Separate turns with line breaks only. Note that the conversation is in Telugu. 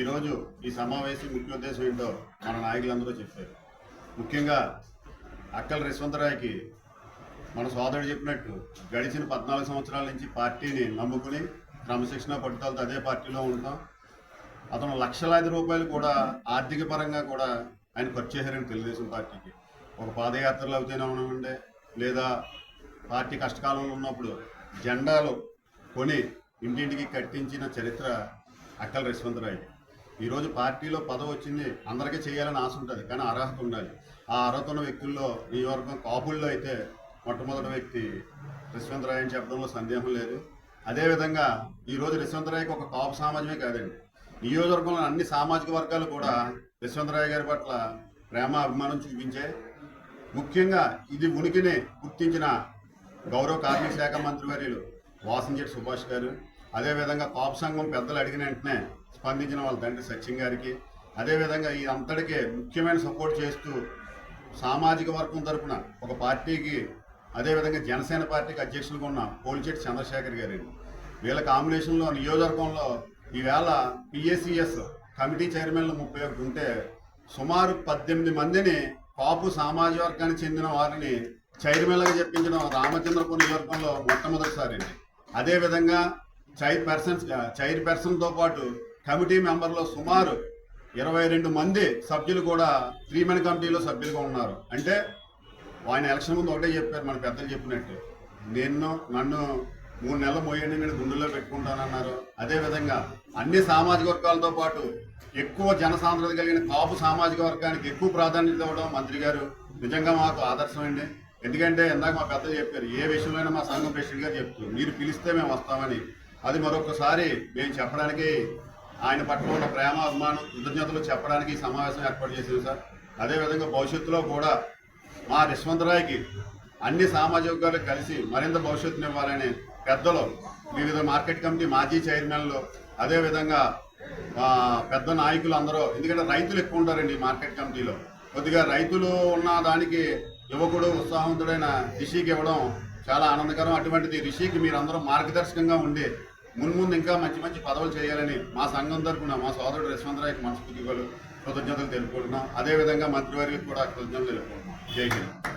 ఈరోజు ఈ సమావేశం ముఖ్య ఉద్దేశం ఏంటో మన నాయకులందరూ చెప్పారు. ముఖ్యంగా అక్కల రిశ్వంతరాయ్కి మన సోదరుడు చెప్పినట్టు గడిచిన పద్నాలుగు సంవత్సరాల నుంచి పార్టీని నమ్ముకుని క్రమశిక్షణ పట్టుదలతో అదే పార్టీలో ఉంటాం అతను లక్షలాది రూపాయలు కూడా ఆర్థిక పరంగా కూడా ఆయన ఖర్చు చేశారని తెలుగుదేశం పార్టీకి. ఒక పాదయాత్రలు అవుతూనే ఉండమండే లేదా పార్టీ కష్టకాలంలో ఉన్నప్పుడు జెండాలు కొని ఇంటింటికి కట్టించిన చరిత్ర అక్కల యశ్వంతరాయ్ ఈరోజు పార్టీలో పదవి వచ్చింది. అందరికీ చేయాలని ఆశ ఉంటుంది కానీ అర్హత ఉండాలి. ఆ అర్హత ఉన్న వ్యక్తుల్లో నియోజకవర్గం కాపుల్లో అయితే మొట్టమొదటి వ్యక్తి యశ్వంతరాయ్ అని చెప్పడంలో సందేహం లేదు. అదేవిధంగా ఈరోజు యశ్వంతరాయ్కి ఒక కాపు సామాజమే కాదండి. నియోజకవర్గంలో అన్ని సామాజిక వర్గాలు కూడా యశ్వంతరాయ్ గారి పట్ల ప్రేమ అభిమానం చూపించే ముఖ్యంగా ఇది ఉనికిని గుర్తించిన గౌరవ కార్మిక శాఖ మంత్రి వర్యులు వాసంజెట్ సుభాష్ గారు అదేవిధంగా కాపు సంఘం పెద్దలు అడిగిన వెంటనే స్పందించిన వాళ్ళ తండ్రి సచిన్ గారికి అదేవిధంగా ఈ అంతటికే ముఖ్యమైన సపోర్ట్ చేస్తూ సామాజిక వర్గం తరపున ఒక పార్టీకి అదేవిధంగా జనసేన పార్టీకి అధ్యక్షులుగా ఉన్న పోలిచెట్టి చంద్రశేఖర్ గారండి వీళ్ళ కాంబినేషన్లో నియోజకవర్గంలో ఈవేళ పిఎసిఎస్ కమిటీ చైర్మన్లు ముప్పై ఒకటి ఉంటే సుమారు పద్దెనిమిది మందిని కాపు సామాజిక వర్గానికి చెందిన వారిని చైర్మన్లుగా చెప్పించడం రామచంద్రపూర్ నియోజకవర్గంలో మొట్టమొదటిసారి అండి. అదేవిధంగా చైర్ పర్సన్స్ చైర్ పర్సన్తో పాటు కమిటీ మెంబర్లో సుమారు ఇరవై రెండు మంది సభ్యులు కూడా త్రీ మెన్ కమిటీలో సభ్యులుగా ఉన్నారు. అంటే ఆయన ఎలక్షన్ ముందు ఒకటే చెప్పారు మన పెద్దలు చెప్పినట్టు. నేను నన్ను మూడు నెలలు మోయండి నేను గుండెల్లో పెట్టుకుంటానన్నారు. అదేవిధంగా అన్ని సామాజిక వర్గాలతో పాటు ఎక్కువ జనసాంద్రత కలిగిన కాపు సామాజిక వర్గానికి ఎక్కువ ప్రాధాన్యత ఇవ్వడం మంత్రి గారు నిజంగా మాకు ఆదర్శం అండి ఎందుకంటే ఇందాక మా పెద్దలు చెప్పారు ఏ విషయంలో మా సంఘం ప్రెసిడెంట్ గారు చెప్తూ మీరు పిలిస్తే మేము వస్తామని. అది మరొకసారి మేము చెప్పడానికి ఆయన పట్ల ఉన్న ప్రేమ అభిమానం కృతజ్ఞతలు చెప్పడానికి సమావేశం ఏర్పాటు చేసింది సార్. అదేవిధంగా భవిష్యత్తులో కూడా మా యశ్వంతరాయ్కి అన్ని సామాజిక వర్గాలు కలిసి మరింత భవిష్యత్తుని ఇవ్వాలని పెద్దలు వివిధ మార్కెట్ కమిటీ మాజీ చైర్మన్లు అదేవిధంగా పెద్ద నాయకులు అందరూ ఎందుకంటే రైతులు ఎక్కువ ఉంటారండి మార్కెట్ కమిటీలో. కొద్దిగా రైతులు ఉన్న దానికి యువకుడు ఉత్సాహవంతుడైన రిషికి ఇవ్వడం చాలా ఆనందకరం. అటువంటిది రిషికి మీరందరూ మార్గదర్శకంగా ఉండి మున్ముందు ఇంకా మంచి మంచి పదవులు చేయాలని మా సంఘం తరఫున మా సోదరుడు యశ్వంతరాయ్కి మనస్ఫూర్తిగా కృతజ్ఞతలు తెలుపుకుంటున్నాం. అదేవిధంగా మంత్రివర్యులకు కూడా కృతజ్ఞతలు తెలుపుకుంటున్నాం. జై హింద్.